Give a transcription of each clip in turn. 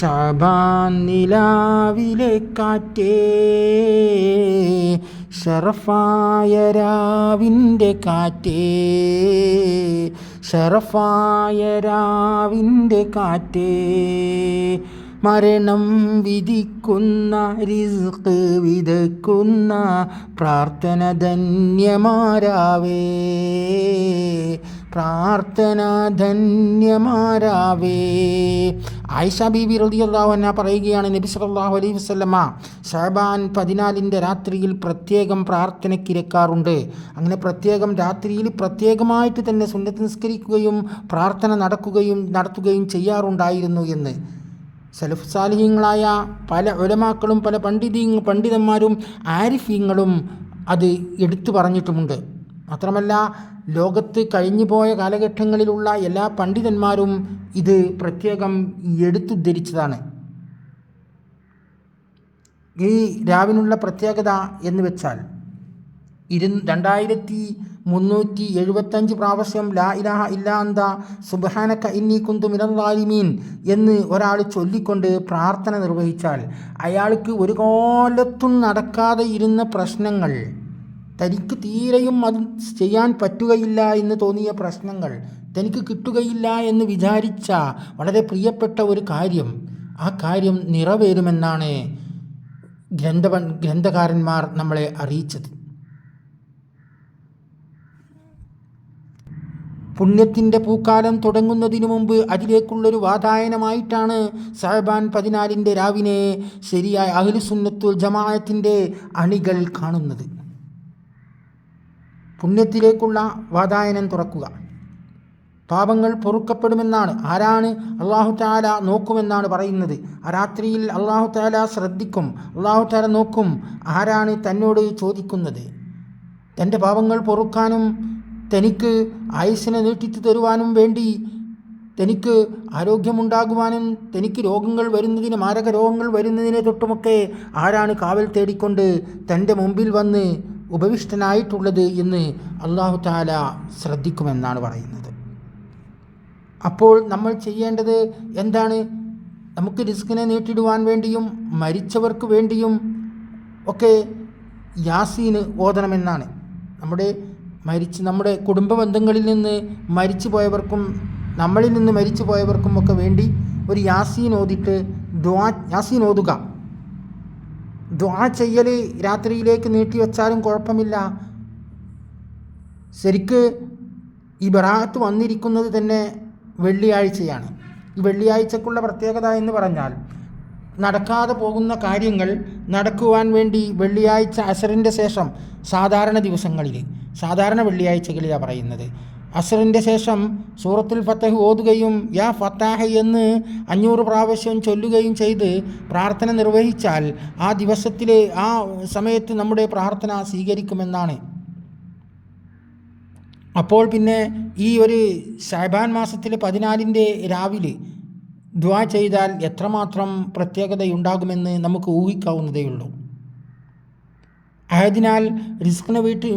ഷാബാൻ നിലാവിലെ കാറ്റേ ഷറഫായ രാവിന്റെ കാറ്റേ ഷറഫായ രാവിന്റെ കാറ്റേ. മരണം വിധിക്കുന്ന റിസ്ക് വിതക്കുന്ന പ്രാർത്ഥന ധന്യമാരാവേ. പ്രാർത്ഥന ധന്യമാരാവേ ആയിഷ ബീബി അൻഹ പറയുകയാണ് നബി സല്ലാഹു അലൈഹി വസല്ലമ ഷാബാൻ പതിനാലിന്റെ രാത്രിയിൽ പ്രത്യേകം പ്രാർത്ഥനയ്ക്കിരക്കാറുണ്ട് അങ്ങനെ പ്രത്യേകം രാത്രിയിൽ പ്രത്യേകമായിട്ട് തന്നെ സുന്നത്ത് നിസ്കരിക്കുകയും പ്രാർത്ഥന നടക്കുകയും നടത്തുകയും ചെയ്യാറുണ്ടായിരുന്നു എന്ന്. സലഫ് സാലിഹ്യങ്ങളായ പല ഒലമാക്കളും പല പണ്ഡിതീ പണ്ഡിതന്മാരും ആരിഫീങ്ങളും അത് എടുത്തു പറഞ്ഞിട്ടുമുണ്ട്. മാത്രമല്ല ലോകത്ത് കഴിഞ്ഞു പോയ കാലഘട്ടങ്ങളിലുള്ള എല്ലാ പണ്ഡിതന്മാരും ഇത് പ്രത്യേകം എടുത്തുദ്ധരിച്ചതാണ്. ഈ രാവിനുള്ള പ്രത്യേകത എന്ന് വെച്ചാൽ ഇരു രണ്ടായിരത്തി മുന്നൂറ്റി എഴുപത്തഞ്ച് പ്രാവശ്യം ലാ ഇലാഹ ഇല്ലാന്ത സുബാനക്ക ഇന്നി കുന്തു മിനല്ലാലിമീൻ എന്ന് ഒരാൾ ചൊല്ലിക്കൊണ്ട് പ്രാർത്ഥന നിർവഹിച്ചാൽ അയാൾക്ക് ഒരു കാലത്തും നടക്കാതെ ഇരുന്ന പ്രശ്നങ്ങൾ തനിക്ക് തീരെയും അത് ചെയ്യാൻ പറ്റുകയില്ല എന്ന് തോന്നിയ പ്രശ്നങ്ങൾ തനിക്ക് കിട്ടുകയില്ല എന്ന് വിചാരിച്ച വളരെ പ്രിയപ്പെട്ട ഒരു കാര്യം. ആ കാര്യം നിറവേറുമെന്നാണ് ഗ്രന്ഥവൻ ഗ്രന്ഥകാരന്മാർ നമ്മളെ അറിയിച്ചത്. പുണ്യത്തിന്റെ പൂക്കാലം തുടങ്ങുന്നതിനു മുമ്പ് അതിലേക്കുള്ളൊരു വാതായനമായിട്ടാണ് സാഹബാൻ പതിനാലിന്റെ രാവിനെ ശരിയായ അഹ്ലുസുന്നത്തുൽ ജമാഅത്തിന്റെ അണികൾ കാണുന്നത്. പുണ്യത്തിലേക്കുള്ള വാതായനം തുറക്കുക. പാപങ്ങൾ പൊറുക്കപ്പെടുമെന്നാണ്. ആരാണ് അള്ളാഹു താല നോക്കുമെന്നാണ് പറയുന്നത്. ആ രാത്രിയിൽ അള്ളാഹു താല ശ്രദ്ധിക്കും. അള്ളാഹു താല നോക്കും ആരാണ് തന്നോട് ചോദിക്കുന്നത്. തന്റെ പാപങ്ങൾ പൊറുക്കാനും തനിക്ക് ആയുസ്സിനെ നീട്ടിച്ചു തരുവാനും വേണ്ടി തനിക്ക് ആരോഗ്യമുണ്ടാകുവാനും തനിക്ക് രോഗങ്ങൾ വരുന്നതിന് മാരക രോഗങ്ങൾ വരുന്നതിനെ തൊട്ടുമൊക്കെ ആരാണ് കാവൽ തേടിക്കൊണ്ട് തന്റെ മുമ്പിൽ വന്ന് ഉപവിഷ്ടനായിട്ടുള്ളത് എന്ന് അള്ളാഹു താല ശ്രദ്ധിക്കുമെന്നാണ് പറയുന്നത്. അപ്പോൾ നമ്മൾ ചെയ്യേണ്ടത് എന്താണ്? നമുക്ക് റിസ്കിനെ നീട്ടിടുവാൻ വേണ്ടിയും മരിച്ചവർക്ക് വേണ്ടിയും ഒക്കെ യാസീന് ഓതണമെന്നാണ്. നമ്മുടെ മരിച്ച് നമ്മുടെ കുടുംബ ബന്ധങ്ങളിൽ നിന്ന് മരിച്ചു പോയവർക്കും നമ്മളിൽ നിന്ന് മരിച്ചു പോയവർക്കും ഒക്കെ വേണ്ടി ഒരു യാസീൻ ഓതിട്ട് ദ്വാ യാസീൻ ഓതുക. ദ്വാ ചെയ്യൽ രാത്രിയിലേക്ക് നീട്ടി വെച്ചാലും കുഴപ്പമില്ല. ശരിക്ക് ഈ ബറാത്ത് വന്നിരിക്കുന്നത് തന്നെ വെള്ളിയാഴ്ചയാണ്. ഈ വെള്ളിയാഴ്ചക്കുള്ള പ്രത്യേകത എന്ന് പറഞ്ഞാൽ നടക്കാതെ പോകുന്ന കാര്യങ്ങൾ നടക്കുവാൻ വേണ്ടി വെള്ളിയാഴ്ച അസറിന്റെ ശേഷം സാധാരണ ദിവസങ്ങളിൽ സാധാരണ വെള്ളിയാഴ്ചകളിലാണ് പറയുന്നത്. അസറിന്റെ ശേഷം സൂറത്തുൽ ഫത്തഹ് ഓതുകയും യാ ഫത്താഹ് എന്ന് അഞ്ഞൂറ് പ്രാവശ്യം ചൊല്ലുകയും ചെയ്ത് പ്രാർത്ഥന നിർവഹിച്ചാൽ ആ ദിവസത്തിലെ ആ സമയത്ത് നമ്മുടെ പ്രാർത്ഥന സ്വീകരിക്കുമെന്നാണ്. അപ്പോൾ പിന്നെ ഈ ഒരു ഷാബാൻ മാസത്തിലെ പതിനാലിന്റെ രാവിലെ ദ്വാ ചെയ്താൽ എത്രമാത്രം പ്രത്യേകതയുണ്ടാകുമെന്ന് നമുക്ക് ഊഹിക്കാവുന്നതേ ഉള്ളൂ ആയതിനാൽ റിസ്കിനെ വീട്ടി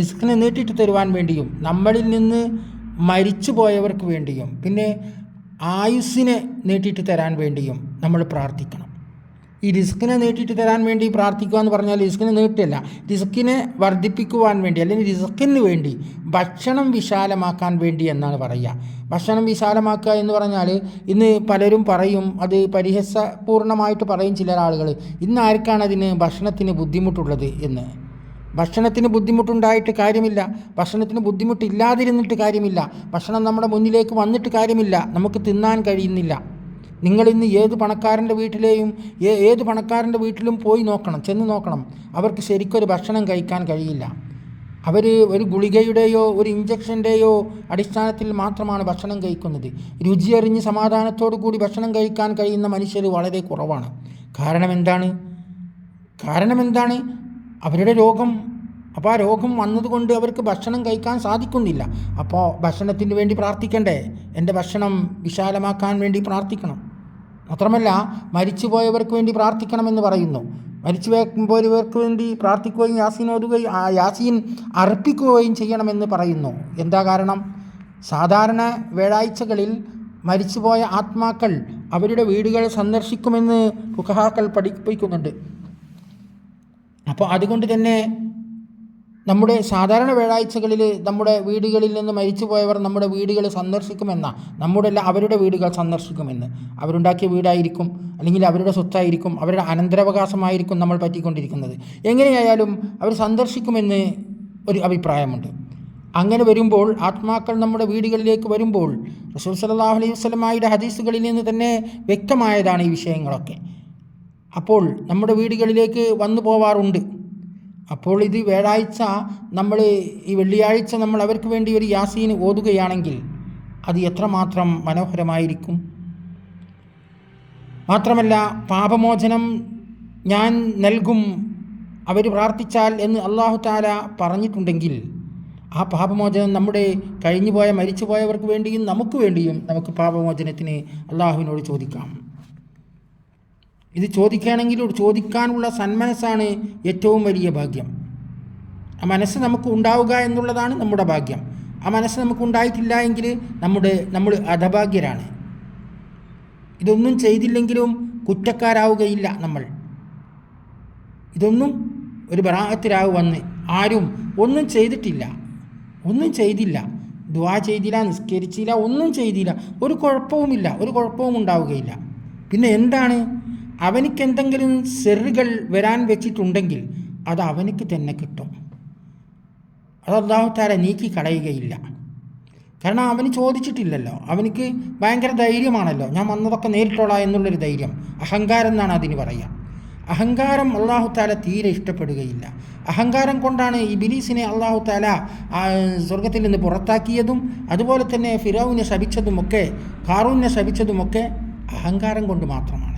റിസ്കിനെ നീട്ടിയിട്ട് തരുവാൻ വേണ്ടിയും നമ്മളിൽ നിന്ന് മരിച്ചു പോയവർക്ക് വേണ്ടിയും പിന്നെ ആയുസ്സിനെ നീട്ടിയിട്ട് തരാൻ വേണ്ടിയും നമ്മൾ പ്രാർത്ഥിക്കണം. ഈ റിസ്കിനെ നീട്ടിയിട്ട് തരാൻ വേണ്ടി പ്രാർത്ഥിക്കുക എന്ന് പറഞ്ഞാൽ റിസ്കിനെ നീട്ടില്ല റിസ്കിനെ വർദ്ധിപ്പിക്കുവാൻ വേണ്ടി അല്ലെങ്കിൽ റിസ്കിന് വേണ്ടി ഭക്ഷണം വിശാലമാക്കാൻ വേണ്ടി എന്നാണ് പറയുക. ഭക്ഷണം വിശാലമാക്കുക എന്ന് പറഞ്ഞാൽ ഇന്ന് പലരും പറയും അത് പരിഹസപൂർണമായിട്ട് പറയും ചില ആളുകൾ. ഇന്ന് ആർക്കാണ് അതിന് ഭക്ഷണത്തിന് ബുദ്ധിമുട്ടുള്ളത് എന്ന്? ഭക്ഷണത്തിന് ബുദ്ധിമുട്ടുണ്ടായിട്ട് കാര്യമില്ല. ഭക്ഷണത്തിന് ബുദ്ധിമുട്ടില്ലാതിരുന്നിട്ട് കാര്യമില്ല. ഭക്ഷണം നമ്മുടെ മുന്നിലേക്ക് വന്നിട്ട് കാര്യമില്ല. നമുക്ക് തിന്നാൻ കഴിയുന്നില്ല. നിങ്ങളിന്ന് ഏത് പണക്കാരന്റെ വീട്ടിലെയും ഏത് പണക്കാരന്റെ വീട്ടിലും പോയി നോക്കണം ചെന്ന് നോക്കണം. അവർക്ക് ശരിക്കൊരു ഭക്ഷണം കഴിക്കാൻ കഴിയില്ല. അവർ ഒരു ഗുളികയുടെയോ ഒരു ഇഞ്ചക്ഷന്റെയോ അടിസ്ഥാനത്തിൽ മാത്രമാണ് ഭക്ഷണം കഴിക്കുന്നത്. രുചിയറിഞ്ഞ് സമാധാനത്തോടു കൂടി ഭക്ഷണം കഴിക്കാൻ കഴിയുന്ന മനുഷ്യർ വളരെ കുറവാണ്. കാരണം എന്താണ് കാരണം എന്താണ് അവരുടെ രോഗം. അപ്പോൾ ആ രോഗം വന്നതുകൊണ്ട് അവർക്ക് ഭക്ഷണം കഴിക്കാൻ സാധിക്കുന്നില്ല. അപ്പോൾ ഭക്ഷണത്തിന് വേണ്ടി പ്രാർത്ഥിക്കണ്ടേ? എന്റെ ഭക്ഷണം വിശാലമാക്കാൻ വേണ്ടി പ്രാർത്ഥിക്കണം. മാത്രമല്ല മരിച്ചുപോയവർക്ക് വേണ്ടി പ്രാർത്ഥിക്കണമെന്ന് പറയുന്നു. മരിച്ചു പോയവർക്ക് വേണ്ടി പ്രാർത്ഥിക്കുകയും ആ യാസീൻ അർപ്പിക്കുകയും ചെയ്യണമെന്ന് പറയുന്നു. എന്താ കാരണം? സാധാരണ വേഴാഴ്ചകളിൽ മരിച്ചുപോയ ആത്മാക്കൾ അവരുടെ വീടുകൾ സന്ദർശിക്കുമെന്ന് ഫുഖഹാക്കൾ പഠിപ്പിക്കുന്നുണ്ട്. അപ്പോൾ അതുകൊണ്ട് തന്നെ നമ്മുടെ സാധാരണ വ്യാഴാഴ്ചകളിൽ നമ്മുടെ വീടുകളിൽ നിന്ന് മരിച്ചു പോയവർ നമ്മുടെ വീടുകൾ സന്ദർശിക്കുമെന്ന. നമ്മുടെ അവരുടെ വീടുകൾ സന്ദർശിക്കുമെന്ന്. അവരുണ്ടാക്കിയ വീടായിരിക്കും അല്ലെങ്കിൽ അവരുടെ സ്വത്തായിരിക്കും അവരുടെ അനന്തരാവകാശമായിരിക്കും നമ്മൾ പറ്റിക്കൊണ്ടിരിക്കുന്നത്. എങ്ങനെയായാലും അവർ സന്ദർശിക്കുമെന്ന് ഒരു അഭിപ്രായമുണ്ട്. അങ്ങനെ വരുമ്പോൾ ആത്മാക്കൾ നമ്മുടെ വീടുകളിലേക്ക് വരുമ്പോൾ റസൂൽ സല്ലല്ലാഹു അലൈഹി വസ്ലമായുടെ ഹദീസുകളിൽ നിന്ന് തന്നെ വ്യക്തമായതാണ് ഈ വിഷയങ്ങളൊക്കെ. അപ്പോൾ നമ്മുടെ വീടുകളിലേക്ക് വന്നു പോവാറുണ്ട്. അപ്പോൾ ഇത് വ്യാഴാഴ്ച നമ്മൾ ഈ വെള്ളിയാഴ്ച നമ്മൾ അവർക്ക് വേണ്ടി ഒരു യാസീൻ ഓതുകയാണെങ്കിൽ അത് എത്രമാത്രം മനോഹരമായിരിക്കും? മാത്രമല്ല പാപമോചനം ഞാൻ നൽകും അവർ പ്രാർത്ഥിച്ചാൽ എന്ന് അള്ളാഹു താല പറഞ്ഞിട്ടുണ്ടെങ്കിൽ ആ പാപമോചനം നമ്മുടെ കഴിഞ്ഞുപോയ മരിച്ചുപോയവർക്ക് വേണ്ടിയും നമുക്ക് വേണ്ടിയും നമുക്ക് പാപമോചനത്തിന് അള്ളാഹുവിനോട് ചോദിക്കാം. ഇത് ചോദിക്കുകയാണെങ്കിൽ ചോദിക്കാനുള്ള സന്മനസ്സാണ് ഏറ്റവും വലിയ ഭാഗ്യം. ആ മനസ്സ് നമുക്ക് ഉണ്ടാവുക എന്നുള്ളതാണ് നമ്മുടെ ഭാഗ്യം. ആ മനസ്സ് നമുക്ക് ഉണ്ടായിട്ടില്ല എങ്കിൽ നമ്മുടെ നമ്മൾ അധഭാഗ്യരാണ്. ഇതൊന്നും ചെയ്തില്ലെങ്കിലും കുറ്റക്കാരാവുകയില്ല നമ്മൾ. ഇതൊന്നും ഒരു വന്ന് ആരും ഒന്നും ചെയ്തിട്ടില്ല. ഒന്നും ചെയ്തില്ല. ദ്വാ ചെയ്തില്ല നിസ്കരിച്ചില്ല ഒന്നും ചെയ്തില്ല. ഒരു കുഴപ്പവുമില്ല. ഒരു കുഴപ്പവും ഉണ്ടാവുകയില്ല. പിന്നെ എന്താണ്? അവനിക്ക് എന്തെങ്കിലും സെറുകൾ വരാൻ വെച്ചിട്ടുണ്ടെങ്കിൽ അത് അവനക്ക് തന്നെ കിട്ടും. അത് അള്ളാഹുത്താര നീക്കി കളയുകയില്ല. കാരണം അവന് ചോദിച്ചിട്ടില്ലല്ലോ. അവനിക്ക് ഭയങ്കര ധൈര്യമാണല്ലോ. ഞാൻ വന്നതൊക്കെ നേരിട്ടോളാം എന്നുള്ളൊരു ധൈര്യം. അഹങ്കാരം എന്നാണ് അതിന് പറയുക അഹങ്കാരം അള്ളാഹു താല തീരെ ഇഷ്ടപ്പെടുകയില്ല. അഹങ്കാരം കൊണ്ടാണ് ഈ ബിലീസിനെ അള്ളാഹു താല സ്വർഗത്തിൽ നിന്ന് പുറത്താക്കിയതും അതുപോലെ തന്നെ ഫിറോവിനെ ശപിച്ചതുമൊക്കെ കാറൂവിനെ ശപിച്ചതുമൊക്കെ അഹങ്കാരം കൊണ്ട് മാത്രമാണ്.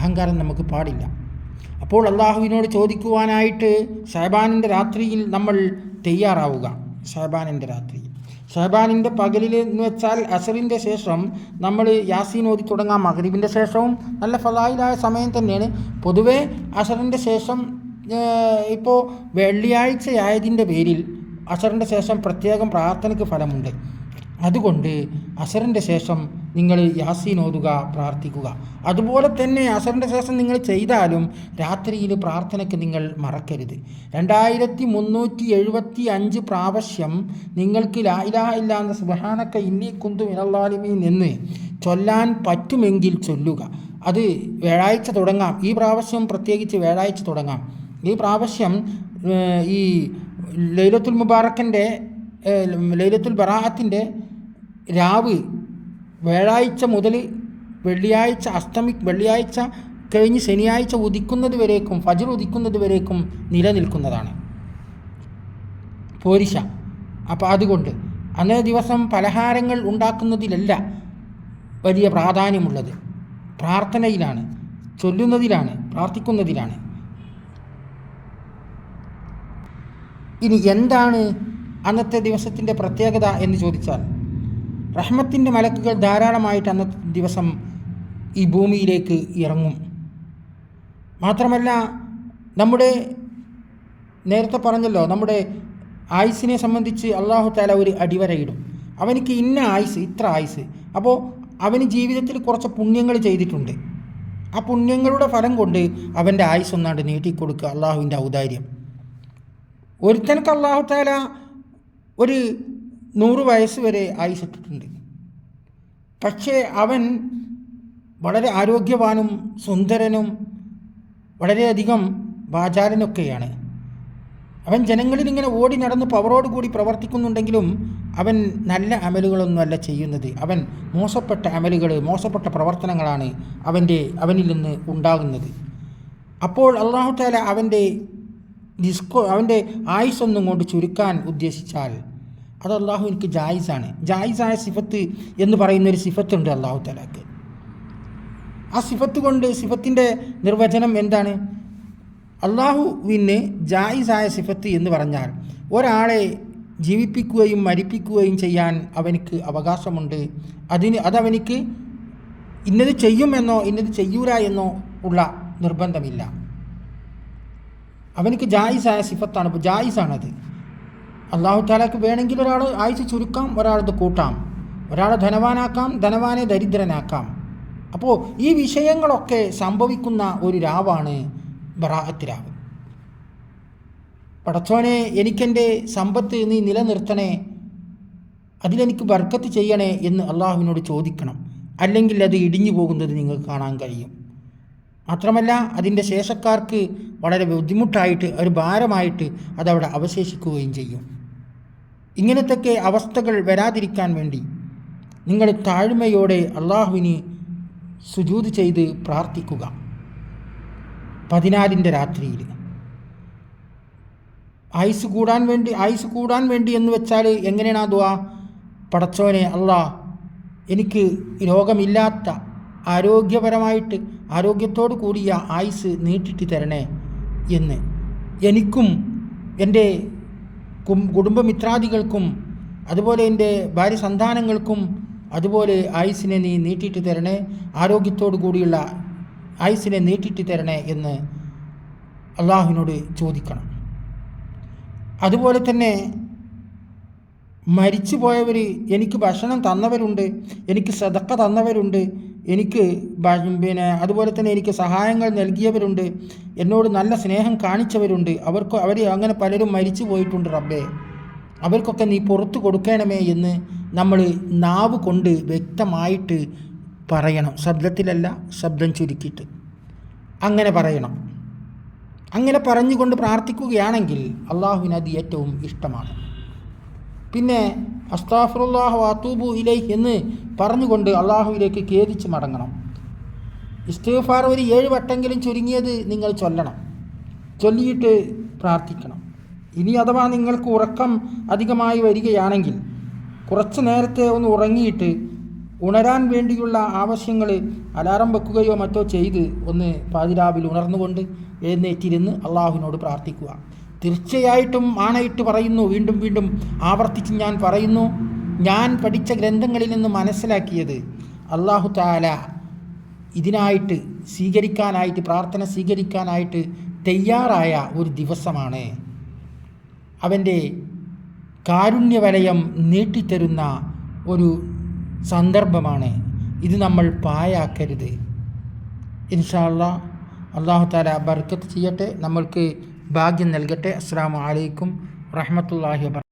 അഹങ്കാരം നമുക്ക് പാടില്ല. അപ്പോൾ അള്ളാഹുവിനോട് ചോദിക്കുവാനായിട്ട് ഷഹബാനിന്റെ രാത്രിയിൽ നമ്മൾ തയ്യാറാവുക. ഷഹബാനിന്റെ രാത്രിയിൽ. ഷഹബാനിന്റെ പകലിൽ എന്ന് വെച്ചാൽ അസറിന്റെ ശേഷം നമ്മൾ യാസീൻ ഓതി തുടങ്ങാം. മകരീബിന്റെ ശേഷവും നല്ല ഫലായിലായ സമയം തന്നെയാണ്. പൊതുവേ അസറിന്റെ ശേഷം ഇപ്പോൾ വെള്ളിയാഴ്ചയായതിന്റെ പേരിൽ അസറിന്റെ ശേഷം പ്രത്യേകം പ്രാർത്ഥനയ്ക്ക് ഫലമുണ്ട്. അതുകൊണ്ട് അസറിന്റെ ശേഷം നിങ്ങൾ യാസീൻ ഓതുക പ്രാർത്ഥിക്കുക. അതുപോലെ തന്നെ അസറിന്റെ ശേഷം നിങ്ങൾ ചെയ്താലും രാത്രിയിൽ പ്രാർത്ഥനയ്ക്ക് നിങ്ങൾ മറക്കരുത്. രണ്ടായിരത്തി മുന്നൂറ്റി എഴുപത്തി അഞ്ച് പ്രാവശ്യം നിങ്ങൾക്ക് ലായിലാ ഇല്ലാന്ന സുബഹാനക്ക ഇന്നി കുന്തു മിനല്ലാലിമീൻ നിന്ന് ചൊല്ലാൻ പറ്റുമെങ്കിൽ ചൊല്ലുക. അത് വ്യാഴാഴ്ച തുടങ്ങാം. ഈ പ്രാവശ്യം പ്രത്യേകിച്ച് വ്യാഴാഴ്ച തുടങ്ങാം. ഈ പ്രാവശ്യം ഈ ലൈലത്തുൽ മുബാറക്കിന്റെ ലൈലത്തുൽ ബറാഹത്തിന്റെ രാവ് വ്യാഴാഴ്ച മുതൽ വെള്ളിയാഴ്ച അസ്തമി വെള്ളിയാഴ്ച കഴിഞ്ഞ് ശനിയാഴ്ച ഉദിക്കുന്നത് വരേക്കും ഫജർ ഉദിക്കുന്നത് വരേക്കും നിലനിൽക്കുന്നതാണ്. പോരിശ. അപ്പോൾ അതുകൊണ്ട് അന്നേ ദിവസം പലഹാരങ്ങൾ ഉണ്ടാക്കുന്നതിലല്ല വലിയ പ്രാധാന്യമുള്ളത്. പ്രാർത്ഥനയിലാണ് ചൊല്ലുന്നതിലാണ് പ്രാർത്ഥിക്കുന്നതിലാണ്. ഇനി എന്താണ് അന്നത്തെ ദിവസത്തിന്റെ പ്രത്യേകത എന്ന് ചോദിച്ചാൽ റഹ്മത്തിന്റെ മലക്കുകൾ ധാരാളമായിട്ട് അന്നത്തെ ദിവസം ഈ ഭൂമിയിലേക്ക് ഇറങ്ങും. മാത്രമല്ല നമ്മുടെ നേരത്തെ പറഞ്ഞല്ലോ നമ്മുടെ ആയുസിനെ സംബന്ധിച്ച് അള്ളാഹു താല ഒരു അടിവരയിടും. അവനിക്ക് ഇന്ന ആയുസ് ഇത്ര ആയുസ് അപ്പോൾ അവന് ജീവിതത്തിൽ കുറച്ച് പുണ്യങ്ങൾ ചെയ്തിട്ടുണ്ട്. ആ പുണ്യങ്ങളുടെ ഫലം കൊണ്ട് അവന്റെ ആയുസ് ഒന്നാണ്ട് നീട്ടിക്കൊടുക്കുക അള്ളാഹുവിന്റെ ഔദാര്യം. ഒരുത്തനക്ക് അള്ളാഹു താല ഒരു നൂറ് വയസ്സ് വരെ ആയുസിട്ടിട്ടുണ്ട് പക്ഷേ അവൻ വളരെ ആരോഗ്യവാനും സുന്ദരനും വളരെയധികം വാചാലനൊക്കെയാണ്. അവൻ ജനങ്ങളിൽ ഇങ്ങനെ ഓടി നടന്ന് പവറോട് കൂടി പ്രവർത്തിക്കുന്നുണ്ടെങ്കിലും അവൻ നല്ല അമലുകളൊന്നുമല്ല ചെയ്യുന്നത്. അവൻ മോശപ്പെട്ട അമലുകൾ മോശപ്പെട്ട പ്രവർത്തനങ്ങളാണ് അവന്റെ അവനിൽ നിന്ന് ഉണ്ടാകുന്നത്. അപ്പോൾ അള്ളാഹു താല അവന്റെ ഡിസ്കോ അവന്റെ ആയുസ്സൊന്നും കൊണ്ട് ചുരുക്കാൻ ഉദ്ദേശിച്ചാൽ അത് അള്ളാഹു എനിക്ക് ജായിസാണ്. ജായിസായ സിഫത്ത് എന്ന് പറയുന്ന ഒരു സിഫത്തുണ്ട് അള്ളാഹു തലാക്ക് ആ സിഫത്ത് കൊണ്ട് സിഫത്തിന്റെ നിർവചനം എന്താണ്? അള്ളാഹുവിന് ജായിസായ സിഫത്ത് എന്ന് പറഞ്ഞാൽ ഒരാളെ ജീവിപ്പിക്കുകയും മരിപ്പിക്കുകയും ചെയ്യാൻ അവനിക്ക് അവകാശമുണ്ട്. അതിന് അതവനിക്ക് ഇന്നത് ചെയ്യുമെന്നോ ഇന്നത് ചെയ്യൂല എന്നോ ഉള്ള നിർബന്ധമില്ല. അവനിക്ക് ജായിസായ സിഫത്താണ്. ഇപ്പോൾ ജായിസാണത്. അള്ളാഹു താലാക്ക് വേണമെങ്കിൽ ഒരാൾ ആയുസ് ചുരുക്കാം ഒരാളത് കൂട്ടാം. ഒരാളെ ധനവാനാക്കാം ധനവാനെ ദരിദ്രനാക്കാം. അപ്പോൾ ഈ വിഷയങ്ങളൊക്കെ സംഭവിക്കുന്ന ഒരു രാവാണ് ബറാഅത്ത് രാവ്. പടച്ചോനെ എനിക്കെന്റെ സമ്പത്ത് നീ നിലനിർത്തണേ അതിലെനിക്ക് ബർക്കത്ത് ചെയ്യണേ എന്ന് അള്ളാഹുവിനോട് ചോദിക്കണം. അല്ലെങ്കിൽ അത് ഇടിഞ്ഞു പോകുന്നത് നിങ്ങൾക്ക് കാണാൻ കഴിയും. മാത്രമല്ല അതിന്റെ ശേഷക്കാർക്ക് വളരെ ബുദ്ധിമുട്ടായിട്ട് ഒരു ഭാരമായിട്ട് അതവിടെ അവശേഷിക്കുകയും ചെയ്യും. ഇങ്ങനത്തൊക്കെ അവസ്ഥകൾ വരാതിരിക്കാൻ വേണ്ടി നിങ്ങൾ താഴ്മയോടെ അള്ളാഹുവിന് സുജൂത് ചെയ്ത് പ്രാർത്ഥിക്കുക. പതിനാലിന്റെ രാത്രിയിൽ. ആയുസ് കൂടാൻ വേണ്ടി ആയുസ് കൂടാൻ വേണ്ടി എന്ന് വെച്ചാൽ എങ്ങനെയാണ് ആ ദുആ? പടച്ചോനെ അള്ളാ എനിക്ക് രോഗമില്ലാത്ത ആരോഗ്യപരമായിട്ട് ആരോഗ്യത്തോടു കൂടിയ ആയുസ് നീട്ടിട്ട് തരണേ എന്ന്. എനിക്കും എന്റെ കുടുംബമിത്രാദികൾക്കും അതുപോലെ എന്റെ ഭാര്യ സന്താനങ്ങൾക്കും അതുപോലെ ആയുസിനെ നീ നീട്ടിയിട്ട് തരണേ ആരോഗ്യത്തോടു കൂടിയുള്ള ആയുസിനെ നീട്ടിയിട്ട് തരണേ എന്ന് അള്ളാഹുവിനോട് ചോദിക്കണം. അതുപോലെ തന്നെ മരിച്ചു പോയവർ എനിക്ക് ഭക്ഷണം തന്നവരുണ്ട് എനിക്ക് സതക്ക തന്നവരുണ്ട് എനിക്ക് പിന്നെ അതുപോലെ തന്നെ എനിക്ക് സഹായങ്ങൾ നൽകിയവരുണ്ട്. എന്നോട് നല്ല സ്നേഹം കാണിച്ചവരുണ്ട്. അവർക്ക് അവർ അങ്ങനെ പലരും മരിച്ചു പോയിട്ടുണ്ട് റബ്ബേ. അവർക്കൊക്കെ നീ പുറത്തു കൊടുക്കണമേ എന്ന് നമ്മൾ നാവ് കൊണ്ട് വ്യക്തമായിട്ട് പറയണം. ശബ്ദത്തിലല്ല ശബ്ദം ചുരുക്കിയിട്ട്. അങ്ങനെ പറയണം. അങ്ങനെ പറഞ്ഞുകൊണ്ട് പ്രാർത്ഥിക്കുകയാണെങ്കിൽ അള്ളാഹുവിന് അത് ഏറ്റവും ഇഷ്ടമാണ്. പിന്നെ അസ്താഫുറുല്ലാഹ് അതൂബു ഇലൈഹ് എന്ന് പറഞ്ഞുകൊണ്ട് അള്ളാഹുവിലേക്ക് ഖേദിച്ച് മടങ്ങണം. ഇസ്തീഫാർ ഒരു ഏഴ് വട്ടെങ്കിലും ചുരുങ്ങിയത് നിങ്ങൾ ചൊല്ലണം. ചൊല്ലിയിട്ട് പ്രാർത്ഥിക്കണം. ഇനി അഥവാ നിങ്ങൾക്ക് ഉറക്കം അധികമായി വരികയാണെങ്കിൽ കുറച്ച് നേരത്തെ ഒന്ന് ഉറങ്ങിയിട്ട് ഉണരാൻ വേണ്ടിയുള്ള ആവശ്യങ്ങൾ അലാറം വെക്കുകയോ മറ്റോ ചെയ്ത് ഒന്ന് പാതിരാവിൽ ഉണർന്നുകൊണ്ട് എഴുന്നേറ്റിരുന്ന് അള്ളാഹുവിനോട് പ്രാർത്ഥിക്കുക. തീർച്ചയായിട്ടും ആണയിട്ട് പറയുന്നു. വീണ്ടും വീണ്ടും ആവർത്തിച്ച് ഞാൻ പറയുന്നു. ഞാൻ പഠിച്ച ഗ്രന്ഥങ്ങളിൽ നിന്ന് മനസ്സിലാക്കിയത് അള്ളാഹു താല ഇതിനായിട്ട് സ്വീകരിക്കാനായിട്ട് പ്രാർത്ഥന സ്വീകരിക്കാനായിട്ട് തയ്യാറായ ഒരു ദിവസമാണ്. അവന്റെ കാരുണ്യവലയം നീട്ടിത്തരുന്ന ഒരു സന്ദർഭമാണ്. ഇത് നമ്മൾ പായാക്കരുത് ഇൻഷാല്ല അള്ളാഹു താല ബർക്കത്ത് ചെയ്യട്ടെ. നമ്മൾക്ക് ഭാഗ്യം നൽകട്ടെ. അസ്സാം വലൈക്കും വറഹമത്തല്ലാഹി വബർക്കാത്തു